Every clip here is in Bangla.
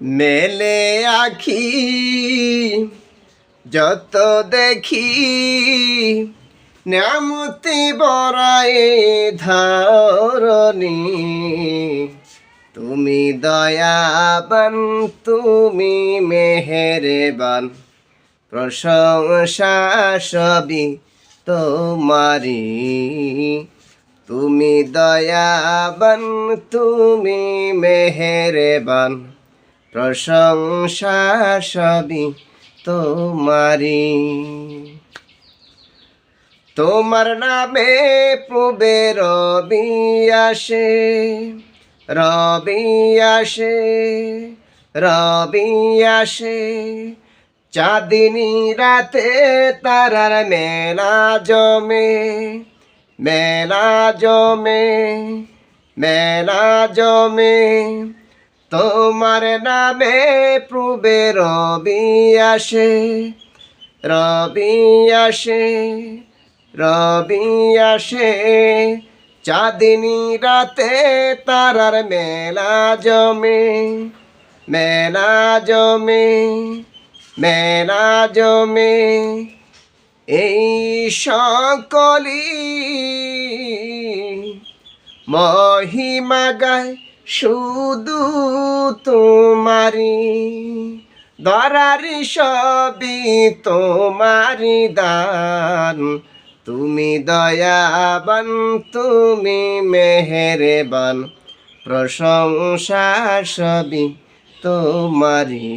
মেলে আখি, যত দেখি নামতি বরাই ধরণী। তুমি দয়াবান, তুমি মেহেরবান, প্রশংসা সবই তোমারি তুমি দয়াবান, তুমি মেহেরবান প্রশংসা সবই তোমারি তোমার নামে প্রবে রবি আসে রবি আসে রবি আসে। চাঁদিনী রাতে তারার মেলা জমে মেলা জমে মেলা জমে। তোমার নামে প্রবে রবি আসে রবি আসে রবি আসে। চাঁদিনী রাতে তারার মেলা জমে মেলা জমে মেলা জমে। এই সকলি মহিমা গায় শুধু তোমারি দরারি সবই তোমারি দান। তুমি দয়াবান, তুমি মেহেরবান, প্রশংসা সবই তোমারি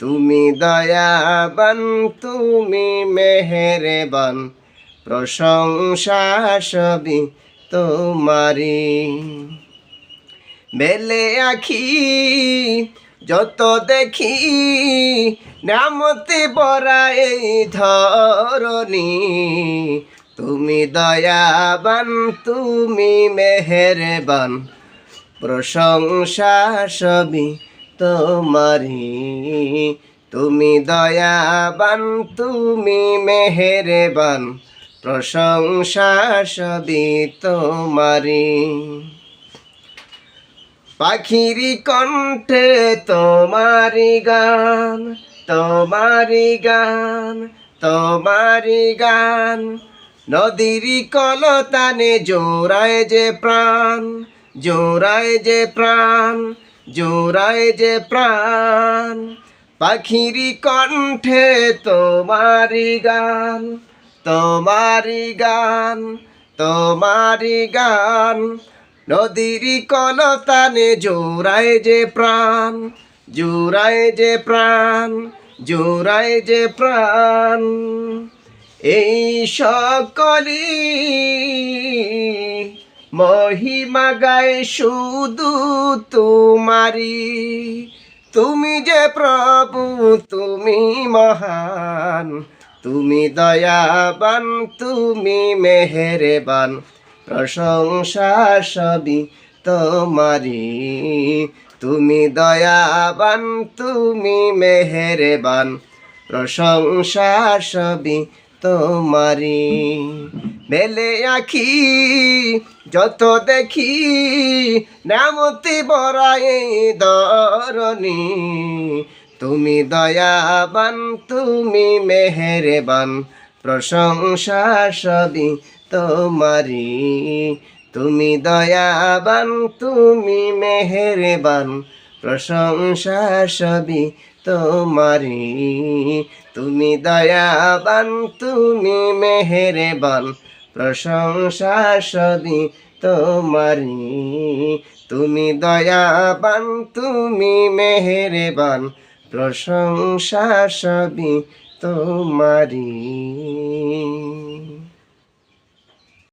তুমি দয়াবান, তুমি মেহেরবান, প্রশংসা সবই তোমারি বেলে আখি, যত দেখি নামতে বরা ধরণী। তুমি দয়াবান, তুমি মেহেরবান, প্রশংসা সবই তোমারি তুমি দয়াবান, তুমি মেহেরবান, প্রশংসা সবই তোমারি পাখিরি কণ্ঠে তোমারি গান তোমারি গান তোমারি গান। নদীর কলতানে জোড়ায় যে প্রাণ, জোড়ায় যে প্রাণ, জোড়ায় যে প্রাণ। পাখিরি কণ্ঠে তোমারি গান তোমারি গান তোমারি গান। নদীর কলতানে জোড়ায় যে প্রাণ, জোড়ায় যে প্রাণ, জোড়ায় যে প্রাণ। এই সকলি মহিমা গায় শুধু তোমারি তুমি যে প্রভু, তুমি মহান। তুমি দয়াবান, তুমি মেহেরবান। প্রশংসা সবই তোমারি। তুমি দয়াবান, তুমি মেহেরবান। প্রশংসা সবই তোমারি। মেলে আখি, যত দেখি, নামতি বরাই দরণী। তুমি দয়াবান, তুমি মেহেরবান। প্রশংসা সবই তোমারি তুমি দয়াবান, তুমি মেহেরবান প্রশংসা সবই তোমারি তুমি দয়াবান, তুমি মেহেরবান প্রশংসা সবই তোমারি তুমি দয়াবান, তুমি মেহেরবান প্রশংসা সবই তোমারি